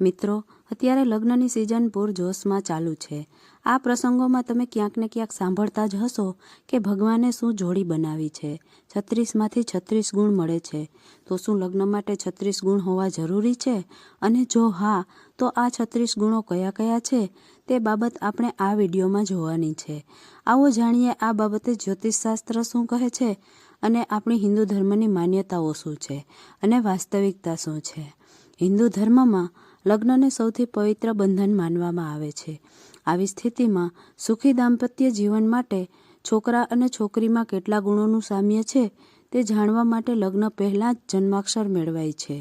મિત્રો, અત્યારે લગ્નની સિઝન પૂરજોશમાં ચાલુ છે. આ પ્રસંગોમાં તમે ક્યાંક ને ક્યાંક સાંભળતા જ હશો કે ભગવાને શું જોડી બનાવી છે. છત્રીસમાંથી છત્રીસ ગુણ મળે છે. તો શું લગ્ન માટે છત્રીસ ગુણ હોવા જરૂરી છે? અને જો હા, તો આ છત્રીસ ગુણો કયા કયા છે? તે બાબત આપણે આ વિડીયોમાં જોવાની છે. આવો જાણીએ આ બાબતે જ્યોતિષશાસ્ત્ર શું કહે છે અને આપણી હિન્દુ ધર્મની માન્યતાઓ શું છે અને વાસ્તવિકતા શું છે. હિન્દુ ધર્મમાં લગ્નને સૌથી પવિત્ર બંધન માનવામાં આવે છે. આવી સ્થિતિમાં સુખી દાંપત્ય જીવન માટે છોકરા અને છોકરીમાં કેટલા ગુણોનું સામ્ય છે તે જાણવા માટે લગ્ન પહેલાં જ જન્માક્ષર મેળવાય છે.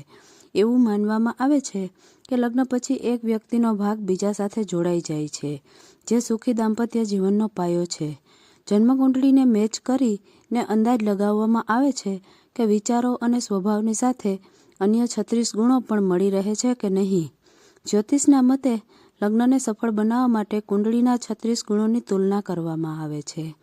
એવું માનવામાં આવે છે કે લગ્ન પછી એક વ્યક્તિનો ભાગ બીજા સાથે જોડાઈ જાય છે, જે સુખી દાંપત્ય જીવનનો પાયો છે. જન્મકુંડળીને મેચ કરીને અંદાજ લગાવવામાં આવે છે કે વિચારો અને સ્વભાવની સાથે અન્ય છત્રીસ ગુણો પણ મળી રહે છે કે નહીં. જ્યોતિષના મતે, લગ્નને સફળ બનાવવા માટે કુંડળીના છત્રીસ ગુણોની તુલના કરવામાં આવે છે.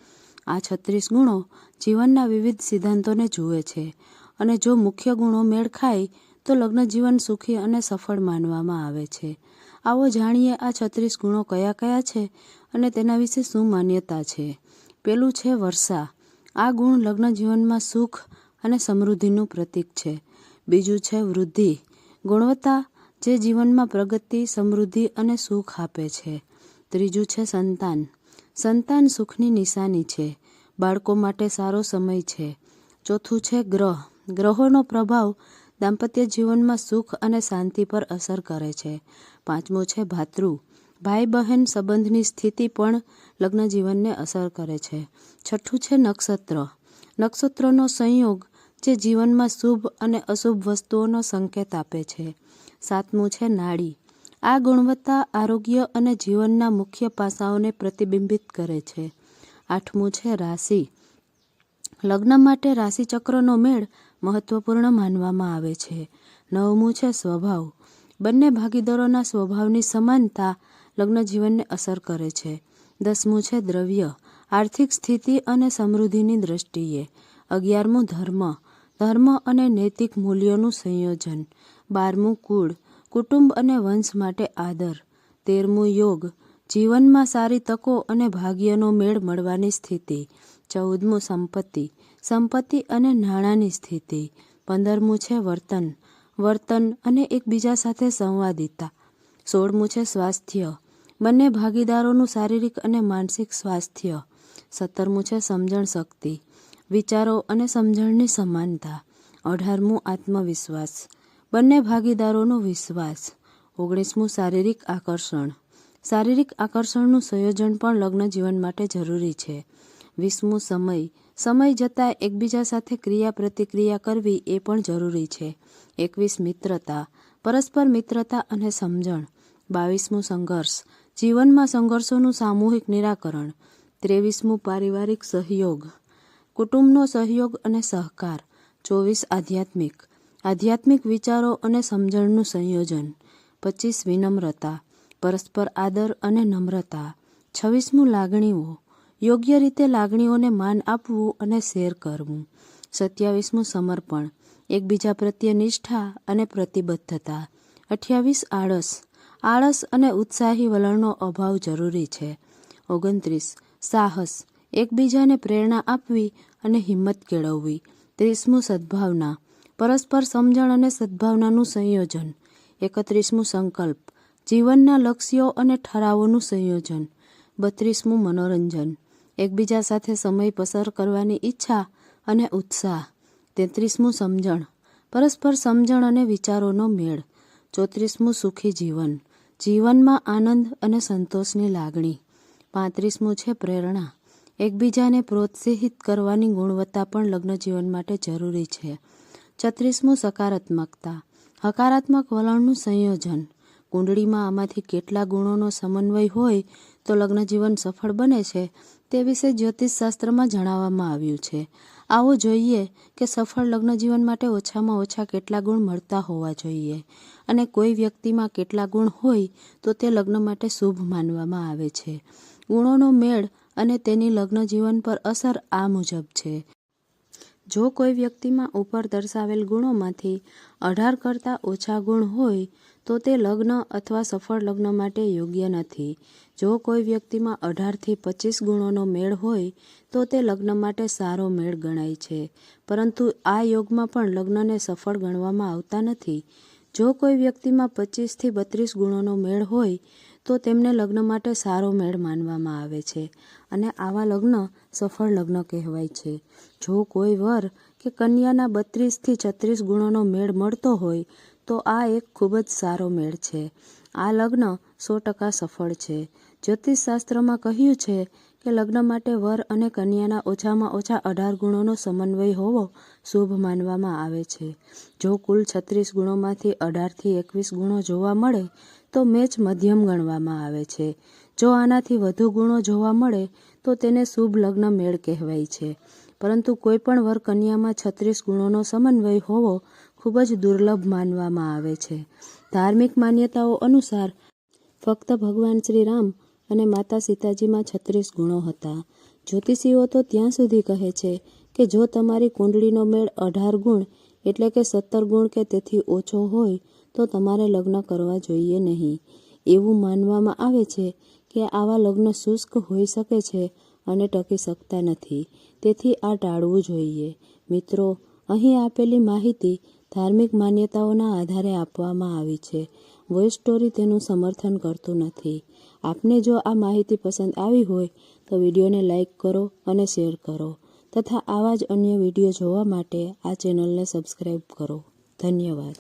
આ છત્રીસ ગુણો જીવનના વિવિધ સિદ્ધાંતોને જુએ છે અને જો મુખ્ય ગુણો મેળ ખાય, તો લગ્ન જીવન સુખી અને સફળ માનવામાં આવે છે. આવો જાણીએ આ છત્રીસ ગુણો કયા કયા છે અને તેના વિશે શું માન્યતા છે. પેલું છે વર્ષા. આ ગુણ લગ્ન જીવનમાં સુખ અને સમૃદ્ધિનું પ્રતીક છે. બીજું છે વૃદ્ધિ. ગુણવત્તા જે જીવનમાં પ્રગતિ, સમૃદ્ધિ અને સુખ આપે છે. ત્રીજું છે સંતાન. સંતાન સુખની નિશાની છે. બાળકો માટે સારો સમય છે. ચોથું છે ગ્રહ. ગ્રહોનો પ્રભાવ દાંપત્ય જીવનમાં સુખ અને શાંતિ પર અસર કરે છે. પાંચમું છે ભાતૃ. ભાઈ બહેન સંબંધની સ્થિતિ પણ લગ્ન જીવનને અસર કરે છે. છઠ્ઠું છે નક્ષત્ર. નક્ષત્રનો સંયોગ જે જીવનમાં શુભ અને અશુભ વસ્તુઓનો સંકેત આપે છે. સાતમું છે નાડી. આ ગુણવત્તા આરોગ્ય અને જીવનના મુખ્ય પાસાઓને પ્રતિબિંબિત કરે છે. આઠમું છે રાશિ. લગ્ન માટે રાશિચક્રનો મેળ મહત્વપૂર્ણ માનવામાં આવે છે. નવમું છે સ્વભાવ. બંને ભાગીદારોના સ્વભાવની સમાનતા લગ્ન જીવનને અસર કરે છે. દસમું છે દ્રવ્ય. આર્થિક સ્થિતિ અને સમૃદ્ધિની દ્રષ્ટિએ. અગિયારમું ધર્મ. ધર્મ અને નૈતિક મૂલ્યોનું સંયોજન, બારમું કુળ, કુટુંબ અને વંશ માટે આદર, તેરમું યોગ, જીવનમાં સારી તકો અને ભાગ્યનો મેળ મળવાની સ્થિતિ, ચૌદમું સંપત્તિ સંપત્તિ અને નાણાંની સ્થિતિ, પંદરમું છે વર્તન વર્તન અને એકબીજા સાથે સંવાદિતા, સોળમું છે સ્વાસ્થ્ય, બંને ભાગીદારોનું શારીરિક અને માનસિક સ્વાસ્થ્ય, સત્તરમું છે સમજણ શક્તિ વિચારો અને સમજણની સમાનતા, અઢારમું આત્મવિશ્વાસ, બંને ભાગીદારોનો વિશ્વાસ, ઓગણીસમું શારીરિક આકર્ષણ. શારીરિક આકર્ષણનું સંયોજન પણ લગ્ન જીવન માટે જરૂરી છે. વીસમું સમય. સમય જતાં એકબીજા સાથે ક્રિયા પ્રતિક્રિયા કરવી એ પણ જરૂરી છે. એકવીસ મિત્રતા. પરસ્પર મિત્રતા અને સમજણ. બાવીસમું સંઘર્ષ. જીવનમાં સંઘર્ષોનું સામૂહિક નિરાકરણ. ત્રેવીસમું પારિવારિક સહયોગ. કુટુંબનો સહયોગ અને સહકાર. ચોવીસ આધ્યાત્મિક. આધ્યાત્મિક વિચારો અને સમજણનું સંયોજન. પચીસ વિનમ્રતા. પરસ્પર આદર અને નમ્રતા. છવ્વીસમું લાગણીઓ. યોગ્ય રીતે લાગણીઓને માન આપવું અને શેર કરવું. સત્યાવીસમું સમર્પણ. એકબીજા પ્રત્યે નિષ્ઠા અને પ્રતિબદ્ધતા. અઠ્યાવીસ આળસ. આળસ અને ઉત્સાહી વલણનો અભાવ જરૂરી છે. ઓગણત્રીસ. સાહસ. એકબીજાને પ્રેરણા આપવી અને હિંમત કેળવવી. ત્રીસમું સદ્ભાવના. પરસ્પર સમજણ અને સદ્ભાવનાનું સંયોજન. એકત્રીસમું સંકલ્પ. જીવનના લક્ષ્યો અને ઠરાવોનું સંયોજન. બત્રીસમું મનોરંજન. એકબીજા સાથે સમય પસાર કરવાની ઈચ્છા અને ઉત્સાહ. તેત્રીસમું સમજણ. પરસ્પર સમજણ અને વિચારોનો મેળ. ચોત્રીસમું સુખી જીવન. જીવનમાં આનંદ અને સંતોષની લાગણી. પાંત્રીસમું છે પ્રેરણા. એકબીજાને પ્રોત્સાહિત કરવાની ગુણવત્તા પણ લગ્ન જીવન માટે જરૂરી છે. છત્રીસમું, સકારાત્મકતા. હકારાત્મક વલણનું સંયોજન. કુંડળીમાં આમાંથી કેટલા ગુણોનો સમન્વય હોય તો લગ્ન જીવન સફળ બને છે તે વિશે જ્યોતિષશાસ્ત્રમાં જણાવવામાં આવ્યું છે. આવો જોઈએ કે સફળ લગ્નજીવન માટે ઓછામાં ઓછા કેટલા ગુણ મળતા હોવા જોઈએ અને કોઈ વ્યક્તિમાં કેટલા ગુણ હોય તો તે લગ્ન માટે શુભ માનવામાં આવે છે. ગુણોનો મેળ અને તેની લગ્ન જીવન પર અસર આ મુજબ છે. જો કોઈ વ્યક્તિમાં ઉપર દર્શાવેલ ગુણોમાંથી અઢાર કરતાં ઓછા ગુણ હોય, તો તે લગ્ન અથવા સફળ લગ્ન માટે યોગ્ય નથી. જો કોઈ વ્યક્તિમાં અઢારથી પચીસ ગુણોનો મેળ હોય, તો તે લગ્ન માટે સારો મેળ ગણાય છે. પરંતુ આ યોગમાં પણ લગ્નને સફળ ગણવામાં આવતા નથી. જો કોઈ વ્યક્તિમાં પચીસથી બત્રીસ ગુણોનો મેળ હોય તો તેમને લગ્ન માટે સારો મેળ માનવામાં આવે છે અને આવા લગ્ન સફળ લગ્ન કહેવાય છે. જો કોઈ વર કે કન્યાના બત્રીસથી છત્રીસ ગુણોનો મેળ મળતો હોય, તો આ એક ખૂબ જ સારો મેળ છે. આ લગ્ન સો ટકા સફળ છે. જ્યોતિષશાસ્ત્રમાં કહ્યું છે કે લગ્ન માટે વર અને કન્યાના ઓછામાં ઓછા અઢાર ગુણોનો સમન્વય હોવો શુભ માનવામાં આવે છે. જો કુલ છત્રીસ ગુણોમાંથી અઢારથી એકવીસ ગુણો જોવા મળે, તો મેચ મધ્યમ ગણવામાં આવે છે. જો આનાથી વધુ ગુણો જોવા મળે, તો તેને શુભ લગ્ન મેળ કહેવાય છે. પરંતુ કોઈ પણ વર કન્યામાં છત્રીસ ગુણોનો સમન્વય હોવો ખૂબ જ દુર્લભ માનવામાં આવે છે. ધાર્મિક માન્યતાઓ અનુસાર ફક્ત ભગવાન શ્રી રામ અને માતા સીતાજીમાં છત્રીસ ગુણો હતા. જ્યોતિષીઓ તો ત્યાં સુધી કહે છે કે જો તમારી કુંડળીનો મેળ અઢાર ગુણ એટલે કે સત્તર ગુણ કે તેથી ઓછો હોય, તો તમારે લગ્ન કરવા જોઈએ નહીં. એવું માનવામાં આવે છે કે આવા લગ્ન શુષ્ક હોઈ શકે છે અને ટકી શકતા નથી. તેથી આ ટાળવું જોઈએ. મિત્રો, અહીં આપેલી માહિતી ધાર્મિક માન્યતાઓના આધારે આપવામાં આવી છે. વોઇસ સ્ટોરી તેનું સમર્થન કરતું નથી. આપને જો આ માહિતી પસંદ આવી હોય, તો વિડીયોને લાઈક કરો અને શેર કરો તથા આવા જ અન્ય વીડિયો જોવા માટે આ ચેનલને સબસ્ક્રાઈબ કરો. ધન્યવાદ.